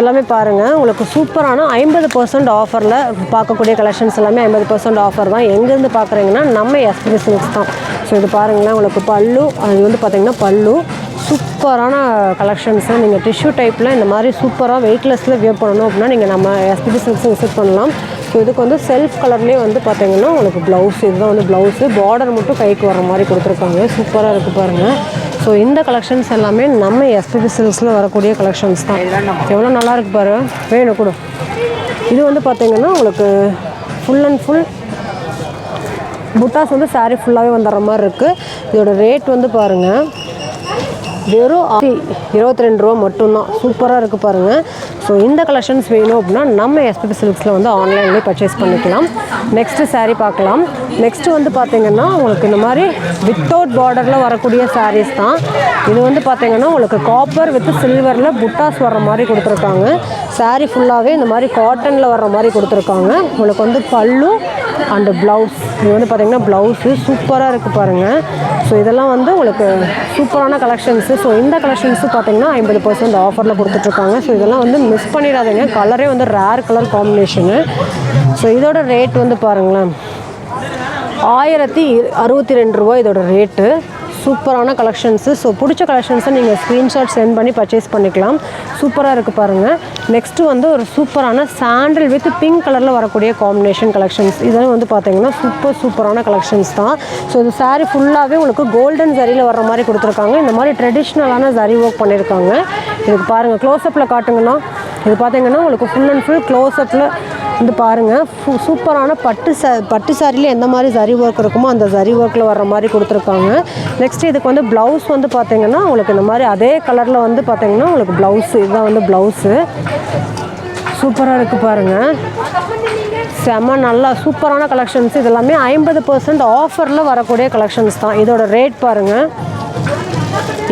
இதெல்லாமே பாருங்கள் உங்களுக்கு சூப்பரான ஐம்பது பர்சன்ட் ஆஃபரில் பார்க்கக்கூடிய கலெக்ஷன்ஸ் எல்லாமே ஐம்பது பர்சன்ட் ஆஃபர் தான். எங்கேருந்து பார்க்குறீங்கன்னா நம்ம எஸ்பிபி சில்க்ஸ் தான். ஸோ இது பாருங்களேன் உங்களுக்கு பல்லு அது வந்து பார்த்திங்கன்னா பல்லு. சூப்பரான கலெக்ஷன்ஸு நீங்கள் டிஷ்யூ டைப்பில் இந்த மாதிரி சூப்பராக வெயிட்லெஸ்ஸில் வியர் பண்ணணும் அப்படின்னா நீங்கள் நம்ம எஸ்பிபி சில்க்ஸ் விசிட் பண்ணலாம். ஸோ இதுக்கு வந்து செல்ஃப் கலர்லேயே வந்து பார்த்தீங்கன்னா உங்களுக்கு ப்ளவுஸ் இதுதான் வந்து ப்ளவுஸு பார்டர் மட்டும் கைக்கு வர மாதிரி கொடுத்துருக்காங்க. சூப்பராக இருக்குது பாருங்கள் ஸோ இந்த கலெக்ஷன்ஸ் எல்லாமே நம்ம எஸ்பிபி சில்க்ஸில் வரக்கூடிய கலெக்ஷன்ஸ் தான். எவ்வளோ நல்லா இருக்கு பாரு? வேணும் கூட. இது வந்து பார்த்தீங்கன்னா உங்களுக்கு ஃபுல் அண்ட் ஃபுல் புட்டாஸ் வந்து சாரீ ஃபுல்லாகவே வந்துடுற மாதிரி இருக்குது இதோட ரேட் வந்து பாருங்கள் வெறும் இருபத்தி ரெண்டு ரூபா மட்டும்தான். சூப்பராக இருக்குது பாருங்கள் ஸோ இந்த கலெக்ஷன்ஸ் வேணும் அப்படின்னா நம்ம எஸ்பிபி சில்க்ஸில் வந்து ஆன்லைன்லேயே பர்ச்சேஸ் பண்ணிக்கலாம். நெக்ஸ்ட்டு சாரீ பார்க்கலாம். நெக்ஸ்ட்டு வந்து பார்த்திங்கன்னா உங்களுக்கு இந்த மாதிரி வித்தவுட் பார்டரில் வரக்கூடிய சாரீஸ் தான். இது வந்து பார்த்திங்கன்னா உங்களுக்கு காப்பர் வித் சில்வரில் புட்டாஸ் வர்ற மாதிரி கொடுத்துருக்காங்க. சாரீ ஃபுல்லாகவே இந்த மாதிரி காட்டனில் வர்ற மாதிரி கொடுத்துருக்காங்க. உங்களுக்கு வந்து பல்லும் அண்டு ப்ளவுஸ் இது வந்து பார்த்தீங்கன்னா ப்ளவுஸு சூப்பராக இருக்குது பாருங்கள் ஸோ இதெல்லாம் வந்து உங்களுக்கு சூப்பரான கலெக்ஷன்ஸு ஸோ இந்த கலெக்ஷன்ஸு பார்த்தீங்கன்னா ஐம்பது பர்சன்ட் ஆஃபரில் கொடுத்துட்ருக்காங்க. ஸோ இதெல்லாம் வந்து மிஸ் பண்ணிடாதீங்க. கலரே வந்து ரேர் கலர் காம்பினேஷனு ஸோ இதோட ரேட் வந்து பாருங்களேன். ஆயிரத்தி அறுபத்தி ரெண்டு ரூபா இதோட ரேட்டு சூப்பரான கலெக்ஷன்ஸு ஸோ பிடிச்ச கலெக்ஷன்ஸை நீங்கள் ஸ்க்ரீன்ஷாட் சென்ட் பண்ணி பர்ச்சேஸ் பண்ணிக்கலாம். சூப்பராக இருக்குது பாருங்கள் நெக்ஸ்ட்டு வந்து ஒரு சூப்பரான சாண்டில் வித் பிங்க் கலரில் வரக்கூடிய காம்பினேஷன் கலெக்ஷன்ஸ் இதெல்லாம் வந்து பார்த்தீங்கன்னா சூப்பர் சூப்பரான கலெக்ஷன்ஸ் தான். ஸோ இந்த சாரீ ஃபுல்லாகவே உங்களுக்கு கோல்டன் சரியில் வர மாதிரி கொடுத்துருக்காங்க. இந்த மாதிரி ட்ரெடிஷ்னலான சரி ஒர்க் பண்ணியிருக்காங்க இதுக்கு பாருங்கள் க்ளோஸ்அப்பில் காட்டுங்கன்னா இது பார்த்தீங்கன்னா உங்களுக்கு ஃபுல் அண்ட் ஃபுல் க்ளோஸ்அப்பில் வந்து பாருங்கள் ஃபு- சூப்பரான பட்டு ச பட்டு சாரியில் எந்த மாதிரி ஜரி ஒர்க் இருக்குமோ அந்த ஜரி ஒர்க்கில் வர்ற மாதிரி கொடுத்துருக்காங்க. நெக்ஸ்ட் இதுக்கு வந்து ப்ளவுஸ் வந்து பார்த்தீங்கன்னா உங்களுக்கு இந்த மாதிரி அதே கலரில் வந்து பார்த்தீங்கன்னா உங்களுக்கு ப்ளவுஸு இதுதான் வந்து ப்ளவுஸு சூப்பராக இருக்குது பாருங்கள் செம்ம நல்லா சூப்பரான கலெக்ஷன்ஸ் இது எல்லாமே ஐம்பது பர்சன்ட் ஆஃபரில் வரக்கூடிய கலெக்ஷன்ஸ் தான். இதோட ரேட் பாருங்கள்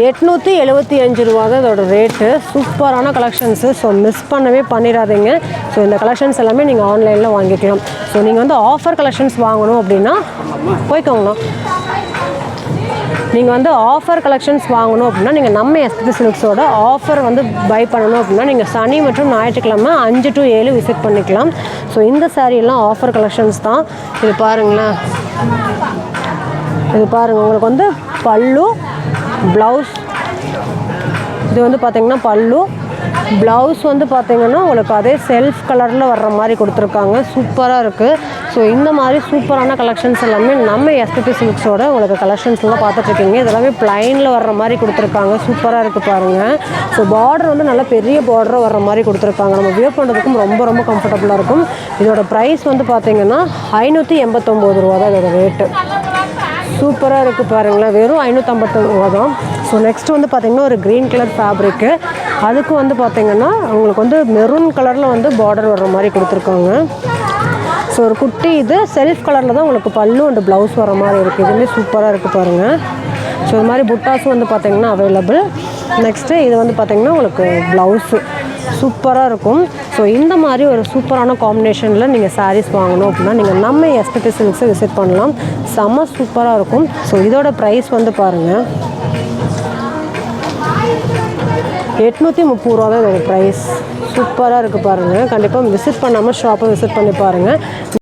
எட்நூற்றி எழுபத்தி அஞ்சு ரூபா தான் இதோட ரேட்டு சூப்பரான கலெக்ஷன்ஸு ஸோ மிஸ் பண்ணவே பண்ணிடாதீங்க. ஸோ இந்த கலெக்ஷன்ஸ் எல்லாமே நீங்கள் ஆன்லைனில் வாங்கிக்கலாம். ஸோ நீங்கள் வந்து ஆஃபர் கலெக்ஷன்ஸ் வாங்கணும் அப்படின்னா போய்க்கோங்கண்ணா. நீங்கள் வந்து ஆஃபர் கலெக்ஷன்ஸ் வாங்கணும் அப்படின்னா நீங்கள் நம்ம எஸ்பி சில்க்ஸோட ஆஃபர் வந்து பை பண்ணணும் அப்படின்னா நீங்கள் சனி மற்றும் ஞாயிற்றுக்கிழமை அஞ்சு டு ஏழு விசிட் பண்ணிக்கலாம். ஸோ இந்த saree ஆஃபர் கலெக்ஷன்ஸ் தான். இது பாருங்களேன். இது பாருங்கள் உங்களுக்கு வந்து பல்லு ப்ளவுஸ். இது வந்து பார்த்தீங்கன்னா பல்லு. ப்ளவுஸ் வந்து பார்த்திங்கன்னா உங்களுக்கு அதே செல்ஃப் கலரில் வர்ற மாதிரி கொடுத்துருக்காங்க. சூப்பராக இருக்குது ஸோ இந்த மாதிரி சூப்பரான கலெக்ஷன்ஸ் எல்லாமே நம்ம எஸ்பிபி சில்க்ஸோட உங்களுக்கு கலெக்ஷன்ஸ்லாம் பார்த்துட்ருக்கீங்க. இதெல்லாமே ப்ளைனில் வர்ற மாதிரி கொடுத்துருக்காங்க. சூப்பராக இருக்குது பாருங்கள் ஸோ பார்டர் வந்து நல்லா பெரிய பார்டராக வர்ற மாதிரி கொடுத்துருக்காங்க. நம்ம வியூ பண்ணுறதுக்கும் ரொம்ப ரொம்ப கம்ஃபர்டபுளாக இருக்கும். இதோட ப்ரைஸ் வந்து பார்த்தீங்கன்னா ஐநூற்றி எண்பத்தொம்போது ரூபா தான் இதோட ரேட்டு சூப்பராக இருக்குது பாருங்களேன். வெறும் ஐநூற்றம்பத்தொரு ரூபா தான். ஸோ நெக்ஸ்ட் வந்து பார்த்திங்கன்னா ஒரு க்ரீன் கலர் ஃபேப்ரிக்கு அதுக்கு வந்து பார்த்திங்கன்னா உங்களுக்கு வந்து மெரூன் கலரில் வந்து பார்டர் வர்ற மாதிரி கொடுத்துருக்காங்க. ஸோ ஒரு குட்டி இது செல்ஃப் கலரில் தான் உங்களுக்கு பல்லு அண்ட் ப்ளவுஸ் வர மாதிரி இருக்குது இதுவுமே சூப்பராக இருக்குது பாருங்கள் ஸோ இது மாதிரி புட்டாஸும் வந்து பார்த்திங்கன்னா அவைலபிள் நெக்ஸ்ட்டு இது வந்து பார்த்திங்கன்னா உங்களுக்கு ப்ளவுஸு சூப்பராக இருக்கும். ஸோ இந்த மாதிரி ஒரு சூப்பரான காம்பினேஷனில் நீங்கள் சாரீஸ் வாங்கணும் அப்படின்னா நீங்கள் நம்ம எஸ்பிடி சில்க்ஸை விசிட் பண்ணலாம். செம்ம சூப்பராக இருக்கும். ஸோ இதோட ப்ரைஸ் வந்து பாருங்கள் எட்நூற்றி முப்பது ரூபா தான் இதோட ப்ரைஸ் சூப்பராக இருக்குது பாருங்கள் கண்டிப்பாக விசிட் பண்ணாமல் ஷாப்பை விசிட் பண்ணி பாருங்கள்